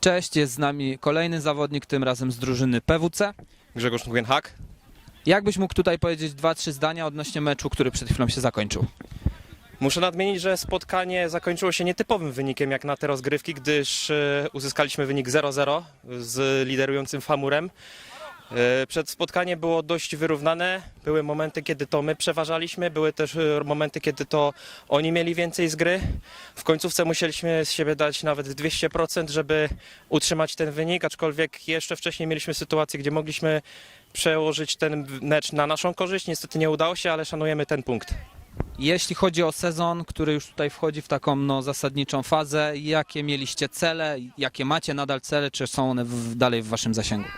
Cześć, jest z nami kolejny zawodnik, tym razem z drużyny PWC. Grzegorz Nguyen-Hak. Jakbyś mógł tutaj powiedzieć dwa, trzy zdania odnośnie meczu, który przed chwilą się zakończył? Muszę nadmienić, że spotkanie zakończyło się nietypowym wynikiem jak na te rozgrywki, gdyż e, uzyskaliśmy wynik 0-0 z liderującym Famurem. E, Przed spotkaniem było dość wyrównane. Były momenty, kiedy to my przeważaliśmy, były też e, momenty, kiedy to oni mieli więcej z gry. W końcówce musieliśmy z siebie dać nawet 200%, żeby utrzymać ten wynik, aczkolwiek jeszcze wcześniej mieliśmy sytuację, gdzie mogliśmy przełożyć ten mecz na naszą korzyść. Niestety nie udało się, ale szanujemy ten punkt. Jeśli chodzi o sezon, który już tutaj wchodzi w taką no, zasadniczą fazę, jakie mieliście cele, jakie macie nadal cele, czy są one w, dalej w waszym zasięgu?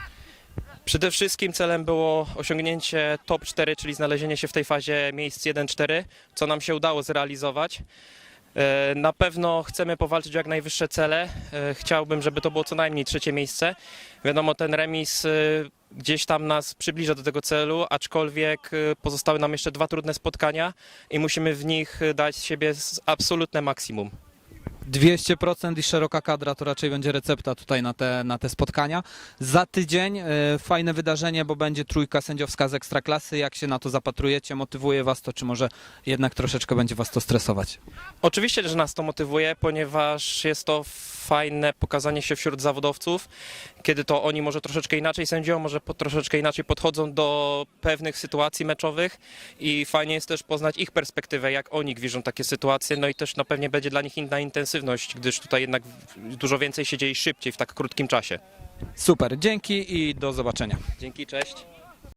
Przede wszystkim celem było osiągnięcie top 4, czyli znalezienie się w tej fazie miejsc 1-4, co nam się udało zrealizować. E, Na pewno chcemy powalczyć o jak najwyższe cele. E, Chciałbym, żeby to było co najmniej trzecie miejsce. Wiadomo, ten remis e, gdzieś tam nas przybliża do tego celu, aczkolwiek pozostały nam jeszcze dwa trudne spotkania i musimy w nich dać z siebie absolutne maksimum. 200% i szeroka kadra to raczej będzie recepta tutaj na te, na te spotkania. Za tydzień e, fajne wydarzenie, bo będzie trójka sędziowska z Ekstraklasy. Jak się na to zapatrujecie? Motywuje was to, czy może jednak troszeczkę będzie was to stresować? Oczywiście, że nas to motywuje, ponieważ jest to fajne pokazanie się wśród zawodowców, kiedy to oni może troszeczkę inaczej sędzią, może po, troszeczkę inaczej podchodzą do pewnych sytuacji meczowych i fajnie jest też poznać ich perspektywę, jak oni widzą takie sytuacje, no i też no, pewnie będzie dla nich inna intensywność, gdyż tutaj jednak dużo więcej się dzieje szybciej w tak krótkim czasie. Super, dzięki i do zobaczenia. Dzięki, cześć.